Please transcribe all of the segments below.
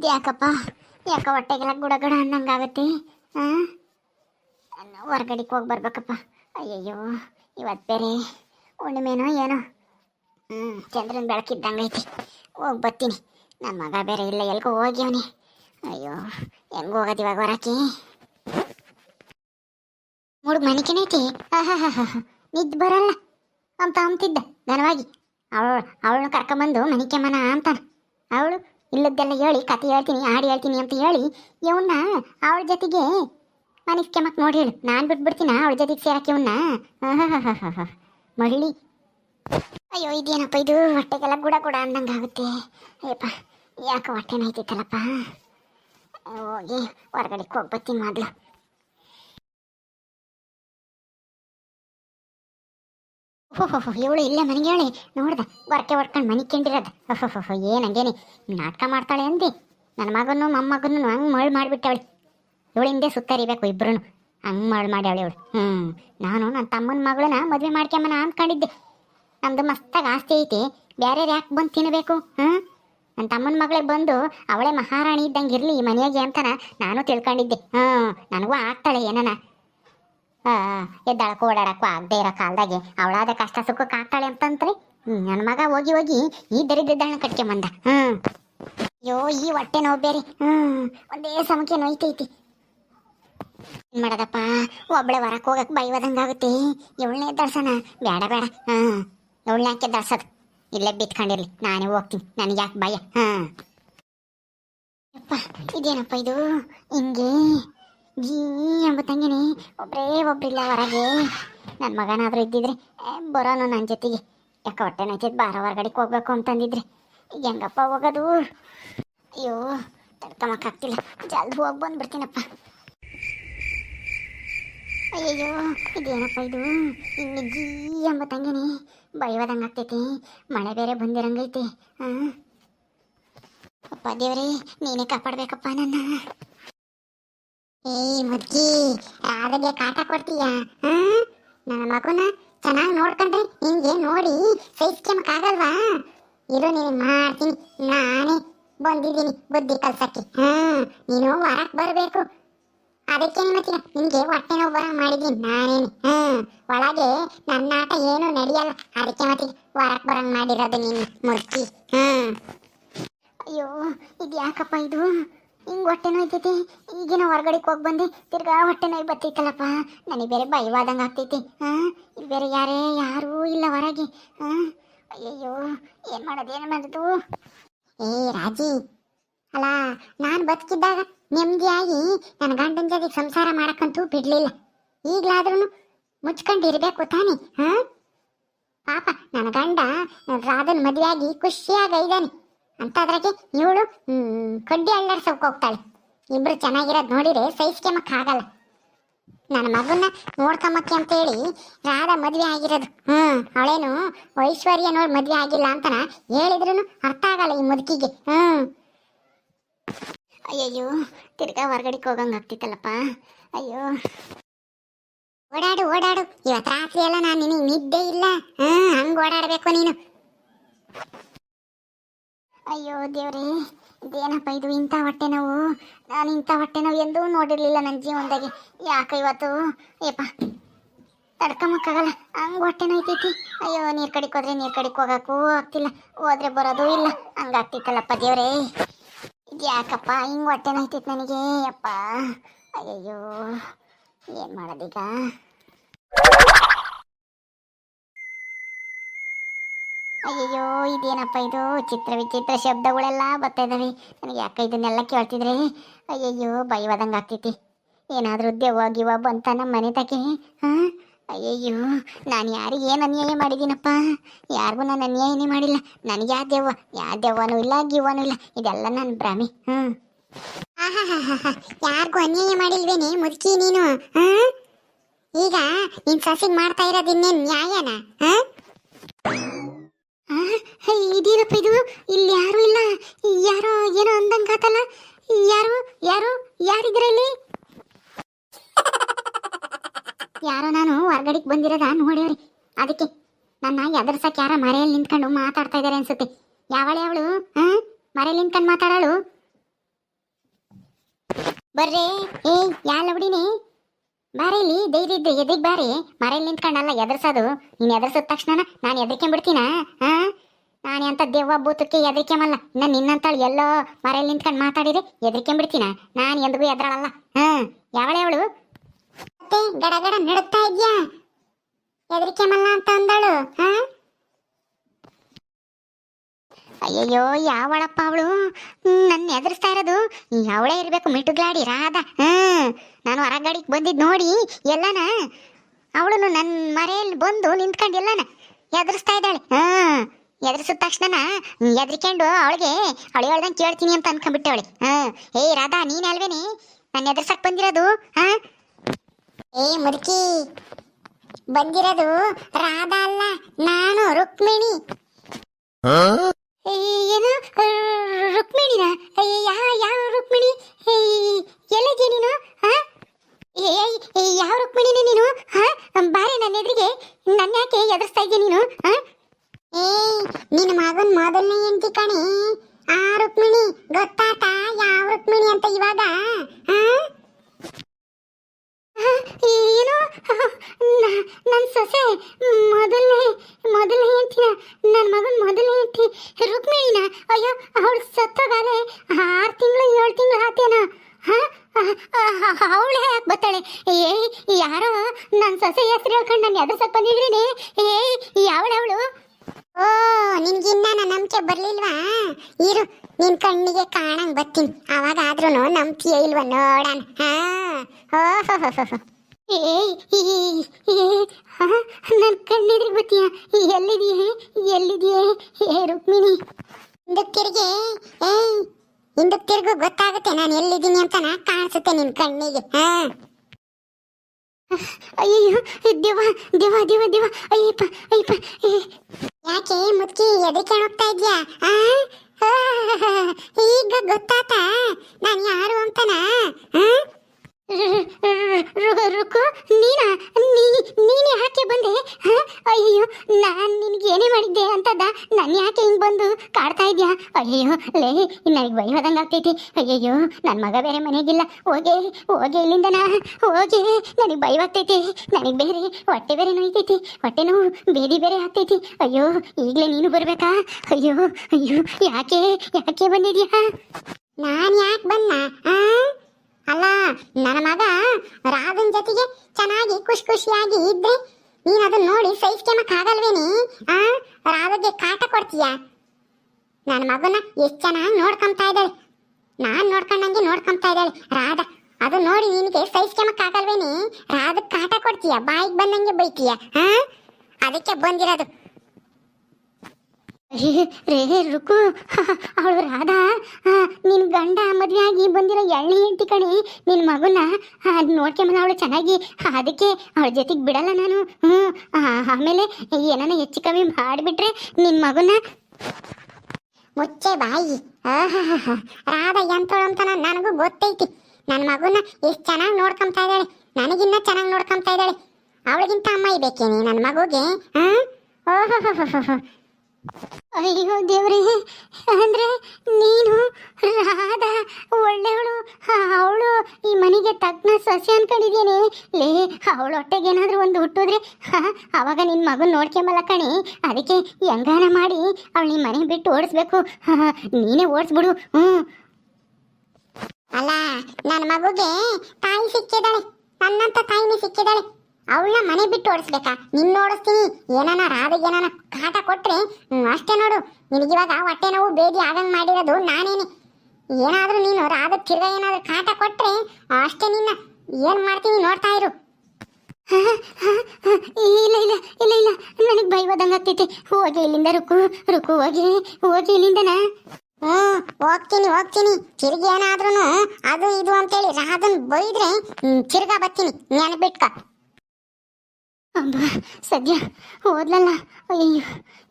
ಇದು ಯಾಕಪ್ಪ? ಯಾಕ ಹೊಟ್ಟೆಗೆಲ್ಲ ಗುಡ ಗುಡ ಅನ್ನಂಗಾಗತ್ತೆ? ಹಾಂ ಹೊರ್ಗಡೆಗೆ ಹೋಗಿ ಬರ್ಬೇಕಪ್ಪ. ಅಯ್ಯಯ್ಯೋ ಇವತ್ತು ಬೇರೆ. ಹುಣ್ಣಿಮೆನೋ ಏನೋ? ಹ್ಞೂ ಚಂದ್ರನ ಬೆಳಕಿದ್ದಂಗೆ ಐತಿ. ಹೋಗಿ ಬರ್ತೀನಿ. ನನ್ನ ಮಗ ಬೇರೆ ಇಲ್ಲ, ಎಲ್ಗೂ ಹೋಗ್ಯವನಿ ಅಯ್ಯೋ, ಹೆಂಗೆ ಹೋಗೋದು ಇವಾಗ ಹೊರಕ್ಕೆ? ಮೂರು ಮನಿಕೆನೈತಿ ನಿದ್ದು ಬರಲ್ಲ. ಅಂತ ಅಂತಿದ್ದ ನನವಾಗಿ ಅವಳು ಅವಳು ಕರ್ಕೊಂಬಂದು ಮನಿಕೆ ಮನ ಅಂತಾನೆ. ಅವಳು ಇಲ್ಲದ್ದೆಲ್ಲ ಹೇಳಿ, ಕತೆ ಹೇಳ್ತೀನಿ, ಹಾಡು ಹೇಳ್ತೀನಿ ಅಂತ ಹೇಳಿ ಇವನ್ನ ಅವಳ ಜೊತೆಗೆ ಮನಿಸ್ಕೆಮಕ್ ನೋಡಿ ಹೇಳು, ನಾನು ಬಿಟ್ಬಿಡ್ತೀನ ಅವಳ ಜೊತೆಗೆ ಸೇರಕ್ಕೆ ಇವನ್ನ ಮಹಿಳಿ ಅಯ್ಯೋ, ಇದೇನಪ್ಪ ಇದು? ಹೊಟ್ಟೆಗೆಲ್ಲ ಗುಡ ಗುಡ ಅಂದಂಗೆ ಆಗುತ್ತೆ. ಅಯ್ಯಪ್ಪ, ಯಾಕೆ ಹೊಟ್ಟೆ ನೋಯ್ತೈತಲ್ಲಪ್ಪ ಹೋಗಿ ಹೊರಗಡೆ ಹೋಗಿ ಬರ್ತೀನಿ ಮೊದಲು. ಓಹೋ ಇವಳು ಇಲ್ಲ ಮನೆಗೆ ಹೇಳಿ. ನೋಡ್ದ ಹೊರಕೆ ಹೊಡ್ಕೊಂಡು ಮನೆ ಕೆಂಡಿರೋದು. ಓಹೋ ಏನು ಹಂಗೇನೆ ನಾಟಕ ಮಾಡ್ತಾಳೆ ಅಂದಿ? ನನ್ನ ಮಗನು ಮೊಮ್ಮಗನು ಹಂಗೆ ಮಳ್ ಮಾಡಿಬಿಟ್ಟವಳು. ಇವಳು ಹಿಂದೆ ಸುತ್ತರಿಬೇಕು ಇಬ್ರು ಹಂಗೆ ಮಳ್ ಮಾಡ್ಯಾವಳು ಇವಳು. ಹ್ಞೂ ನಾನು ನನ್ನ ತಮ್ಮನ ಮಗಳನ್ನ ಮದುವೆ ಮಾಡ್ಕೊಂಬನ ಅಂದ್ಕೊಂಡಿದ್ದೆ ನಮ್ದು ಮಸ್ತಾಗಿ ಆಸ್ತಿ ಐತಿ. ಬೇರೆ ಯಾಕೆ ಬಂದು ತಿನ್ನಬೇಕು ಹ್ಞೂ ನನ್ನ ತಮ್ಮನ ಮಗಳಿಗೆ ಬಂದು ಅವಳೇ ಮಹಾರಾಣಿ ಇದ್ದಂಗೆ ಇರಲಿ ಈ ಮನೆಯಾಗೆ ಅಂತನ ನಾನು ತಿಳ್ಕೊಂಡಿದ್ದೆ. ಹ್ಞೂ ನನಗೂ ಆಗ್ತಾಳೆ ಏನನ. ಎದ್ದಾಳಕ್ಕೂ ಓಡಾಡಕ್ಕೂ ಆಗದೆ ಇರೋ ಕಾಲದಾಗೆ. ಅವಳಾದ ಕಷ್ಟ ಸುಖಕ್ಕೆ ಆಗ್ತಾಳೆ ಅಂತಂತ್ರಿ? ನನ್ನ ಮಗ ಹೋಗಿ ಹೋಗಿ ಈ ದರಿದ್ರದಳನ್ನ ಕಟ್ಕೊಂಬಂದ ಹ್ಞೂ ಅಯ್ಯೋ, ಈ ಹೊಟ್ಟೆ ನೋವು ಬೇರೆ. ಹ್ಞೂ ಒಂದೇ ಸಮಕ್ಕೆ ನೋಯ್ತೈತಿ. ಏನ್ ಮಾಡೋದಪ್ಪ? ಒಬ್ಳೆ ಹೊರಕ್ಕೆ ಹೋಗಕ್ಕೆ ಬೈವದಂಗಾಗುತ್ತೆ ಇವಳನ್ನೇ ಎದ್ದಾಡ್ಸೋಣ ಬೇಡ ಬೇಡ ಹ್ಮ್ ಇವಳನ್ನ ಯಾಕೆ ಎದ್ದಾಡ್ಸೋದು ಇಲ್ಲೇ ಬಿತ್ಕೊಂಡಿರ್ಲಿ. ನಾನೇ ಹೋಗ್ತೀನಿ. ನನಗೆ ಯಾಕೆ ಭಯ. ಹ್ಮ್ ಯಪ್ಪ, ಇದೇನಪ್ಪ ಇದು? ಹಿಂಗೆ ಒಬ್ಬರೇ ಒಬ್ರಿಲ್ಲ ಹೊರಗೆ. ನನ್ನ ಮಗನಾದರೂ ಇದ್ದಿದ್ರೆ ಬರೋನು ನನ್ನ ಜೊತೆಗೆ. ಯಾಕೆ ಹೊಟ್ಟೆ ನೈತಿದ್ದು ಬಾರ ಹೊರಗಡೆಗೆ ಹೋಗ್ಬೇಕು ಅಂತಂದಿದ್ರೆ. ಹೆಂಗಪ್ಪ ಹೋಗೋದು? ಅಯ್ಯೋ, ತಡ್ಕೊಳಕ್ಕಾಗ್ತಿಲ್ಲ. ಜಲ್ದಿ ಹೋಗಿ ಬಂದ್ಬಿಡ್ತೀನಪ್ಪ. ಅಯ್ಯಯ್ಯೋ, ಇದೇನಪ್ಪ ಇದು? ಇನ್ನು ಜೀ ಎಂಬ ತಂಗಿನಿ. ಬೈವದಂಗೆ ಆಗ್ತೈತಿ. ಮಳೆ ಬೇರೆ ಬಂದಿರಂಗೈತಿ. ಹಾಂ ಅಪ್ಪ ದೇವ್ರಿ, ನೀನೇ ಕಾಪಾಡಬೇಕಪ್ಪ ನನ್ನ. ಏಯ್ ಮುದ್ಕಿ ಅದಕ್ಕೆ ಕಾಟ ಕೊಡ್ತೀಯ? ನನ್ನ ಮಗುನ ಚೆನ್ನಾಗಿ ನೋಡ್ಕೊಂಡ್ರೆ ಹಿಂಗೆ ನೋಡಿ ಸಹಿಸ್ಕೊಂಬಕ್ಕಾಗಲ್ವಾ ಇರು, ನೀನು ಮಾಡ್ತೀನಿ. ನಾನೇ ಬಂದಿದ್ದೀನಿ ಬುದ್ಧಿ ಕಲ್ಸಕ್ಕೆ. ಹಾ, ನೀನು ವಾರಕ್ಕೆ ಬರಬೇಕು. ಅದಕ್ಕೆ ಮತ್ತೆ ನಿಮಗೆ ಹೊಟ್ಟೆ ನೋವು ಬರ ಮಾಡಿದ್ದೀನಿ ನಾನೇನು. ಹಾ, ಒಳಗೆ ನನ್ನ ಆಟ ಏನು ನಡೆಯಲ್ಲ. ಅದಕ್ಕೆ ಮತ್ತೆ ವಾರಕ್ಕೆ ಬರಂಗ್ ಮಾಡಿರೋದು ನೀನು ಮುದ್ಕಿ ಹ್ಮ್ ಅಯ್ಯೋ ಇದು ಯಾಕಪ್ಪ ಇದು? ಹಿಂಗ್ ಹೊಟ್ಟೆ ನೋಯ್ತೈತಿ ಈಗಿನ ಹೊರಗಡೆಗೆ ಹೋಗಿ ಬಂದೆ, ತಿರ್ಗಾ ಹೊಟ್ಟೆ ನೋಯ್ ಬರ್ತೈತಲ್ಲಪ್ಪ. ನನಗೆ ಬೇರೆ ಭಯವಾದಂಗೆ ಆಗ್ತೈತಿ. ಹಾಂ ಬೇರೆ ಯಾರೇ, ಯಾರೂ ಇಲ್ಲ ಹೊರಗೆ. ಹಾಂ ಅಯ್ಯಯ್ಯೋ, ಏನು ಮಾಡೋದು ಏನು ಮಾಡೋದು? ಏ, ರಾಜಿ. ಅಲ್ಲ, ನಾನು ಬದುಕಿದ್ದಾಗ ನೆಮ್ಮದಿಯಾಗಿ ನನ್ನ ಗಂಡನ ಜೊತೆ ಸಂಸಾರ ಮಾಡಕ್ಕಂತೂ ಬಿಡಲಿಲ್ಲ. ಈಗಲಾದ್ರೂ ಮುಚ್ಕೊಂಡಿರ್ಬೇಕು ತಾನೆ ಹಾಂ ಪಾಪ ನನ್ನ ಗಂಡ ರಾಧನ್ ಮದುವೆಯಾಗಿ ಖುಷಿಯಾಗಿ ಇದ್ದಾನೆ ಅಂತದ್ರಾಗೆ ಇವಳು ಕಡ್ಡಿ ಅಳ್ಳಾಡ್ಸೋಕೆ ಹೋಗ್ತಾಳೆ. ಇಬ್ರು ಚೆನ್ನಾಗಿರೋದು ನೋಡಿದ್ರೆ ಆಗಲ್ಲ. ನನ್ನ ಮಗನ್ನ ನೋಡ್ಕೊಂಬಕ್ಕೆ ಅಂತೇಳಿ ರಾಧಾ ಮದುವೆ ಆಗಿರೋದು. ಹ್ಮ್, ಅವಳೇನು ಐಶ್ವರ್ಯ ನೋಡಿ ಮದುವೆ ಆಗಿಲ್ಲ ಅಂತನ ಹೇಳಿದ್ರು ಅರ್ಥ ಆಗಲ್ಲ ಈ ಮುದುಕಿಗೆ. ಹ್ಮ್. ಅಯ್ಯಯ್ಯೋ, ತಿರ್ಗಾ ಹೊರಗಡೆಗೆ ಹೋಗಂಗೆ ಆಗ್ತಿತ್ತಲ್ಲಪ್ಪ. ಅಯ್ಯೋ. ಓಡಾಡು ಓಡಾಡು. ಇವತ್ತು ರಾತ್ರಿ ಎಲ್ಲ ನಾನು ನಿನಗೆ ನಿದ್ದೆ ಇಲ್ಲ. ಹ್ಮ್, ಹಂಗೆ ಓಡಾಡಬೇಕು ನೀನು. ಅಯ್ಯೋ ದೇವ್ರೇ, ಇದೇನಪ್ಪ ಇದು ಇಂಥ ಹೊಟ್ಟೆ ನೋವು? ನಾನು ಇಂಥ ಹೊಟ್ಟೆ ನೋವು ಎಂದೂ ನೋಡಿರಲಿಲ್ಲ ನನ್ನ ಜೀವನದಾಗೆ. ಯಾಕೆ ಇವತ್ತು ಏಪ ತಡ್ಕೊಂಬಕ್ಕಾಗಲ್ಲ ಹಂಗೆ ಹೊಟ್ಟೆ ನೋಯ್ತೈತಿ. ಅಯ್ಯೋ, ನೀರು ಕಡಿಗೆ ಹೋದ್ರೆ ನೀರು ಕಡೆಗೆ ಹೋಗಕ್ಕೂ ಆಗ್ತಿಲ್ಲ. ಹೋದ್ರೆ ಬರೋದು ಇಲ್ಲ. ಹಂಗಾಗ್ತಿತ್ತಲ್ಲಪ್ಪ ದೇವ್ರೇ. ಇದು ಯಾಕಪ್ಪ ಹಿಂಗೆ ಹೊಟ್ಟೆ ನೋಯ್ತೈತಿ ನನಗೆ ಅಪ್ಪ ಅಯ್ಯಯ್ಯೋ, ಏನು ಮಾಡೋದೀಗ? ಅಯ್ಯಯ್ಯೋ ಇದೇನಪ್ಪ ಇದು? ಚಿತ್ರ ವಿಚಿತ್ರ ಶಬ್ದಗಳೆಲ್ಲ ಬರ್ತಾ ಇದಾವೆ. ನನಗೆ ಯಾಕೆ ಇದನ್ನೆಲ್ಲ ಕೇಳ್ತಿದ್ರೆ? ಅಯ್ಯಯ್ಯೋ ಭಯವಾದಂಗೆ ಆಗ್ತೈತಿ. ಏನಾದರೂ ದೆವ್ವ ಗಿವ್ವ ಬಂತ ನಮ್ಮ ಮನೆ ತಗೆ ಹಾಂ? ಅಯ್ಯಯ್ಯೋ, ನಾನು ಯಾರಿಗೆ ಏನು ಅನ್ಯಾಯ ಮಾಡಿದ್ದೀನಪ್ಪ ಯಾರಿಗೂ ನಾನು ಅನ್ಯಾಯನೇ ಮಾಡಿಲ್ಲ. ನನಗೆ ಯಾವ ದೆವ್ವ? ಯಾವ ದೆವ್ವನೂ ಇಲ್ಲ ಗಿವನೂ ಇಲ್ಲ. ಇದೆಲ್ಲ ನನ್ನ ಭ್ರಮೆ. ಹ್ಞೂ ಯಾರಿಗೂ ಅನ್ಯಾಯ ಮಾಡಿಲ್ವೇನೆ ಮುದುಕಿ ನೀನು? ಹಾಂ? ಈಗ ನೀನು ಸಸಿಗೆ ಮಾಡ್ತಾ ಇರೋದು ಇನ್ನೇನು ನ್ಯಾಯನಾ? ಹಾಂ? ಆ, ಇದೇನಪ್ಪ ಇದು? ಇಲ್ಲಿ ಯಾರು ಇಲ್ಲ. ಯಾರೋ ಏನೋ ಅಂದಂಗಾತಲ್ಲ ಯಾರು? ಯಾರು? ಯಾರಿದ್ರಲ್ಲಿ? ಯಾರೋ ನಾನು ಹೊರಗಡೆಗೆ ಬಂದಿರೋದ ನೋಡ್ಯವ್ರಿ ಅದಕ್ಕೆ ನನ್ನ ಎದುರ್ಸಕ್ಕೆ ಯಾರ ಮರೆಯಲ್ಲಿ ನಿಂತ್ಕೊಂಡು ಮಾತಾಡ್ತಾ ಇದ್ದಾರೆ ಅನ್ಸುತ್ತೆ. ಯಾವಳೆ ಅವಳು? ಹಾ? ಮರೆಯಲ್ಲಿ ನಿಂತ್ಕೊಂಡು ಮಾತಾಡೋಳು? ಬರ್ರಿ. ಏ ಯಾಳ ಹುಡಿನಿ ಬಾರಿ ಇಲ್ಲಿ ಧೈರ್ಯ ಇದ್ದು ಎದಕ್ ಬಾರಿ. ಮರೆಯಲ್ಲಿ ನಿಂತ್ಕೊಂಡಲ್ಲ ಎದರ್ಸೋದು. ನೀನ್ ಎದರ್ಸದ ತಕ್ಷಣ ನಾನು ಎದರ್ಕೊಂಡ್ಬಿಡ್ತೀನ? ಹಾ? ನಾನು ಅಂತ ದೆವ್ವ ಭೂತಕ್ಕೆ ಎದರ್ಕೊಂಬಲ್ಲ ನಾನು ನಿನ್ನಂತಾಳು ಎಲ್ಲೋ ಮರೇಲಿ ನಿಂತ್ಕೊಂಡು ಮಾತಾಡಿದ್ರೆ ಎದರ್ಕೊಂಡ್ಬಿಡ್ತೀನ ನಾನು ಎಂದಿಗೂ ಎದ್ರಾಳಲ್ಲ ಹಾ, ಯಾವಳೆ ಮತ್ತೆ ಗಡಗಡ ಗಡ ನಡುತ್ತಾ ಇದ್ಯಾ? ಎದರ್ಕೊಂಬಲ್ಲ ಅಂತ ಅಂದಳು, ಹಾ? ಅಯ್ಯಯ್ಯೋ, ಯಾವಳಪ್ಪ ಅವಳು? ನನ್ನ ಎದುರಿಸ್ತಾ ಇರೋದು ಅವಳೇ ಇರಬೇಕು, ಮಿಟುಗ್ಲಾಡಿ, ರಾಧ ಹ್ಮ್ ನಾನು ಹೊರಗಡಿಗೆ ಬಂದಿದ್ದು ನೋಡಿ ಎಲ್ಲನ ಅವಳು ನನ್ನ ಮರೆಯಲ್ಲಿ ಬಂದು ನಿಂತ್ಕೊಂಡು ಎಲ್ಲನ ಎದುರಿಸ್ತಾ ಇದ್ದಾಳೆ ಹ್ಮ್ ಎದುರಿಸಿದ ತಕ್ಷಣ ಎದ್ರಿಕೊಂಡು ಅವಳಿಗೆ ಅವಳು ಹೇಳ್ದಂಗೆ ಕೇಳ್ತೀನಿ ಅಂತ ಅನ್ಕೊಂಡ್ಬಿಟ್ಟೆ ಅವಳೆ ಹ್ಮ್ ಏಯ್ ರಾಧಾ, ನೀನ್ ಅಲ್ವೇನೆ? ನನ್ನ ಎದುರ್ಸಕ್ ಬಂದಿರೋದು, ಹಾ? ಏ, ಮುದುಕಿ, ಬಂದಿರೋದು ರಾಧಾ ಅಲ್ಲ, ನಾನು ರುಕ್ಮಿಣಿ ಏ, ಏನು ರು- ರುಕ್ಮಿಣಿನ ಏ, ಯಾವ ಯಾವ ರುಕ್ಮಿಣಿ ಏ, ಎಲ್ಲಿದ್ಯಾ ನೀನು ಹಾ ಏ, ಏ, ಯಾವ ರುಕ್ಮಿಣಿನಿ ನೀನು ಹಾ ಬಾರೆ ನನ್ನ ಎದುರಿಗೆ ನನ್ನ ಯಾಕೆ ಎದುರಿಸ್ತಾ ಇದ್ಯಾ ನೀನು ಹಾ ಏ ನಿನ್ನ ಮಗನ್ ಮೊದಲನೇ ಹೆಂಡತಿ ಕಣಿ ಆ ರುಕ್ಮಿಣಿ, ಗೊತ್ತಾತ? ಯಾವ ರುಕ್ಮಿಣಿ ಅಂತ ಇವಾಗ? ಏನು? ನನ್ನ ಸೊಸೆ, ಮೊದಲನೇ ಮೊದಲನೇ ಹೆಂಡತಿನ ನನ್ನ ಮಗನ ಮೊದಲನೇ ಹೆಂಡತಿ ರುಕ್ಮಿಣಿನ. ಅಯ್ಯೋ, ಅವಳು ಸತ್ತೋಗಾಲೆ ಆರು ತಿಂಗಳು, ಏಳು ತಿಂಗಳು ಆತೇನ. ಅವಳೇ ಯಾಕೆ ಬರ್ತಾಳೆ ಏ ಯಾರೋ ನನ್ನ ಸೊಸೆ ಹೆಸರು ಹೇಳ್ಕೊಂಡು ನಾನು ಎದುರ್ಸಕ್ ಬಂದಿದ್ರೇನೆ ಏ ಯಾವಳವಳು ಓ, ನಿನ್ಗಿನ್ನ ನನ್ನ ನಂಬಿಕೆ ಬರ್ಲಿಲ್ವಾ? ಇರು, ನಿನ್ ಕಣ್ಣಿಗೆ ಕಾಣಂಗ್ ಬರ್ತೀನಿ. ಅವಾಗ ಆದ್ರೂ ನಂಬ್ತೀಯ ಇಲ್ವಾ ನೋಡಣ. ಹಾ. ಹೋ ಹೋ ಹೋ ಹೋ ಹೋ. ನನ್ನ ಕಣ್ಣೆದ್ರಿಗೆ ಬರ್ತೀಯ? ಎಲ್ಲಿದೆಯೇ ಎಲ್ಲಿದೆಯೇ ಏ, ರುಕ್ಮಿಣಿ. ಹಿಂದಕ್ಕೆ ಏಯ್ ಹಿಂದಕ್ಕೆ ಗೊತ್ತಾಗುತ್ತೆ ನಾನು ಎಲ್ಲಿದ್ದೀನಿ ಅಂತ ನಾ ಕಾಣಿಸುತ್ತೆ ನಿನ್ ಕಣ್ಣಿಗೆ. ಹಾ. ಅಯ್ಯೋ ದೇವ ದೇವ ದೇವ ದೇವ. ಅಯ್ಯಪ್ಪ ಅಯ್ಯಪ್ಪ ಮುದ್ಕಿ ಎದಕ್ಕೆ ಹೋಗ್ತಾ ಇದ್ಯಾ? ಈಗ ಗೊತ್ತಾತ? ನಾನು ಯಾರು ಅಂತನಾ? ರುಕು, ನೀನಾ? ನೀ, ನೀನೇ ಯಾಕೆ ಬಂದೆ? ಅಯ್ಯೋ ನಾನು ನಿನಗೆ ಏನೇ ಮಾಡಿದ್ದೆ ಅಂತದ? ನಾನು ಯಾಕೆ ಹಿಂಗೆ ಬಂದು ಕಾಡ್ತಾ ಇದ್ಯಾ? ಅಯ್ಯೋ ಲೇ, ನನಗೆ ಬೈಯೋದಂಗೆ ಆಗ್ತೈತಿ. ಅಯ್ಯಯ್ಯೋ ನನ್ನ ಮಗ ಬೇರೆ ಮನೆಗಿಲ್ಲ. ಹೋಗೆ ಹೋಗೆ ಇಲ್ಲಿಂದ ನಾ ಹೋಗೆ, ನನಗೆ ಬೈವಾಗ್ತೈತಿ ನನಗೆ ಬೇರೆ, ಹೊಟ್ಟೆ ಬೇರೆ ನೋಯ್ತೈತಿ. ಹೊಟ್ಟೆ ನೋವು, ಬೇದಿ ಬೇರೆ ಆಗ್ತೈತಿ. ಅಯ್ಯೋ, ಈಗಲೇ ನೀನು ಬರಬೇಕಾ? ಅಯ್ಯೋ ಅಯ್ಯೋ, ಯಾಕೆ ಯಾಕೆ ಬಂದಿದ್ಯಾ? ನಾನು ಯಾಕೆ ಬಂದ ಅಲ್ಲ, ನನ್ನ ಮಗ ರಾಧನ್ ಜೊತೆಗೆ ಚೆನ್ನಾಗಿ ಖುಷಿ ಖುಷಿಯಾಗಿ ಇದ್ರೆ ನೀನ್ ಅದನ್ನ ನೋಡಿ ಸಹಿಸ್ಕೊಳಕ್ ಆಗಲ್ವೇನಿ? ಆ ರಾಧಗೆ ಕಾಟ ಕೊಡ್ತೀಯ? ನನ್ನ ಮಗನ ಎಷ್ಟು ಚೆನ್ನಾಗಿ ನೋಡ್ಕೊಂತಾ ಇದ್ದಾಳೆ. ನಾನ್ ನೋಡ್ಕೊಂಡಂಗೆ ನೋಡ್ಕೊಂತಾ ಇದ್ದಾಳೆ. ರಾಧ, ಅದು ನೋಡಿ ನಿನಗೆ ಸಹಿಸ್ಕೊಳಕ್ ಆಗಲ್ವೇನಿ? ರಾಧಕ್ ಕಾಟ ಕೊಡ್ತೀಯ? ಬಾಯಿಗೆ ಬಂದಂಗೆ ಬೈತೀಯ? ಆ? ಅದಕ್ಕೆ ಬಂದಿರೋದು. ರೇ ರುಕು ಅವಳು ರಾಧಾ ನಿನ್ನ ಗಂಡ ಮದುವೆಯಾಗಿ ಬಂದಿರೋ ಎಳ್ಳಿ ಹೆಂಡತಿ ಕಣಿ ನಿನ್ನ ಮಗುನ ನೋಡ್ಕೊಂಬಲ್ಲ ಅವಳು ಚೆನ್ನಾಗಿ, ಅದಕ್ಕೆ ಅವಳ ಜೊತೆಗೆ ಬಿಡಲ್ಲ ನಾನು ಹ್ಞೂ ಆಮೇಲೆ ಏನಾನ ಹೆಚ್ಚು ಕಮ್ಮಿ ಮಾಡಿಬಿಟ್ರೆ ನಿನ್ನ ಮಗುನ. ಮುಚ್ಚೆ ಬಾಯಿ. ರಾಧಾ ಎಂತೋಳು ಅಂತ ನಾನ್- ನನಗೂ ಗೊತ್ತೈತಿ. ನನ್ನ ಮಗುನ ಎಷ್ಟು ಚೆನ್ನಾಗಿ ನೋಡ್ಕೊಂತಾ ಇದ್ದಾಳೆ, ನನಗಿನ್ನ ಚೆನ್ನಾಗಿ ನೋಡ್ಕೊಂತಾ ಇದ್ದಾಳೆ. ಅವಳಿಗಿಂತ ಅಮ್ಮ ಬೇಕೇನಿ ನನ್ನ ಮಗುಗೆ ಹಾಂ ಓಹೋ ಅಯ್ಯೋ ದೇವ್ರಿ, ಅಂದ್ರೆ ನೀನು ರಾಧ ಒಳ್ಳೆವಳು ಅವಳು ಈ ಮನೆಗೆ ತಕ್ಕನ ಸೊಸೆ ಅನ್ಕೊಂಡಿದ್ದೀನಿ ಲೇ ಅವಳ ಹೊಟ್ಟೆಗೆ ಏನಾದರೂ ಒಂದು ಹುಟ್ಟಿದ್ರೆ ಅವಾಗ ನಿನ್ನ ಮಗನ ನೋಡ್ಕೊಂಬಲ್ಲ ಕಣಿ. ಅದಕ್ಕೆ ಹೆಂಗಾನ ಮಾಡಿ ಅವಳು ನಿಮ್ಮ ಮನೆ ಬಿಟ್ಟು ಓಡಿಸ್ಬೇಕು. ನೀನೇ ಓಡಿಸ್ಬಿಡು. ಹ್ಞೂ ಅಲ್ಲ ನನ್ನ ಮಗುಗೆ ತಾಯಿ ಸಿಕ್ಕಿದಾಳೆ ನನ್ನಂತ ತಾಯಿನೇ ಸಿಕ್ಕಿದಾಳೆ ಅವಳನ್ನ ಮನೆ ಬಿಟ್ಟು ಓಡಿಸ್ಬೇಕಾ? ನಿನ್ನ ಓಡಿಸ್ತೀನಿ. ಏನಾನ ರಾಧ ಏನಾನ ಕಾಟ ಕೊಟ್ರೆ ಅಷ್ಟೇ ನೋಡು. ನಿನಗಿವಾಗ ಹೊಟ್ಟೆ ನೋವು ಬೇದಿ ಆಗಂಗೆ ಮಾಡಿರೋದು ನಾನೇನೆ. ಏನಾದರೂ ನೀನು ರಾಧ ತಿರ್ಗ ಏನಾದರೂ ಕಾಟ ಕೊಟ್ರೆ ಅಷ್ಟೇ ನಿನ್ನ. ಏನು ಮಾಡ್ತೀನಿ ನೋಡ್ತಾ ಇರು. ಇಲ್ಲ ಇಲ್ಲ ಇಲ್ಲ ಇಲ್ಲ. ನನಗೆ ಬೈವದಂಗೆ ಆಗ್ತೈತಿ. ಹೋಗಿ ಇಲ್ಲಿಂದ ರುಕು ರುಕು ಹೋಗಿ ಹೋಗಿ ಇಲ್ಲಿಂದನ? ಹ್ಞೂ ಹೋಗ್ತೀನಿ ಹೋಗ್ತೀನಿ. ತಿರ್ಗಿ ಏನಾದ್ರೂ ಅದು ಇದು ಅಂತೇಳಿ ರಾಧನ್ ಬೈದ್ರೆ ತಿರ್ಗಾ ಬರ್ತೀನಿ. ನೆನಪಿಟ್ಕ. ಅಬ್ಬ ಸದ್ಯ ಓದ್ಲಲ್ಲ? ಅಯ್ಯೋ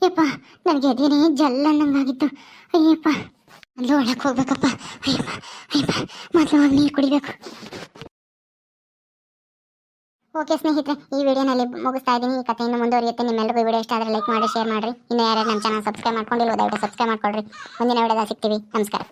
ಯಪ್ಪ, ನನಗೆ ಅದೇನೇ ಜಲ್ಲ ಅನ್ನಂಗಾಗಿತ್ತು. ಅಯ್ಯಪ್ಪ ಅಲ್ಲಿ ಒಳಕ್ಕೆ ಹೋಗ್ಬೇಕಪ್ಪ. ಅಯ್ಯಪ್ಪ ಅಯ್ಯಪ್ಪ, ಮೊದಲು ನೀರು ಕುಡಿಬೇಕು. ಓಕೆ ಸ್ನೇಹಿತರೆ, ಈ ವಿಡಿಯೋನಲ್ಲಿ ಮುಗಿಸ್ತಾ ಇದ್ದೀನಿ. ಈ ಕಥೆಯಿಂದ ಮುಂದುವರಿಯುತ್ತೆ. ನಿಮ್ಮೆಲ್ಲರಿಗೂ ವಿಡಿಯೋ ಇಷ್ಟ ಆದರೆ ಲೈಕ್ ಮಾಡಿ, ಶೇರ್ ಮಾಡಿರಿ. ಇನ್ನು ಯಾರ್ಯಾರು ನಮ್ಮ ಚಾನಲ್ ಸಬ್ಸ್ಕ್ರೈಬ್ ಮಾಡ್ಕೊಂಡಿಲ್ಲ ದಯವಿಟ್ಟು ಸಬ್ಸ್ಕ್ರೈಬ್ ಮಾಡ್ಕೊಳ್ರಿ. ಮುಂದಿನ ವಿಡಿಯೋದಾಗ ಸಿಗ್ತೀವಿ. ನಮಸ್ಕಾರ.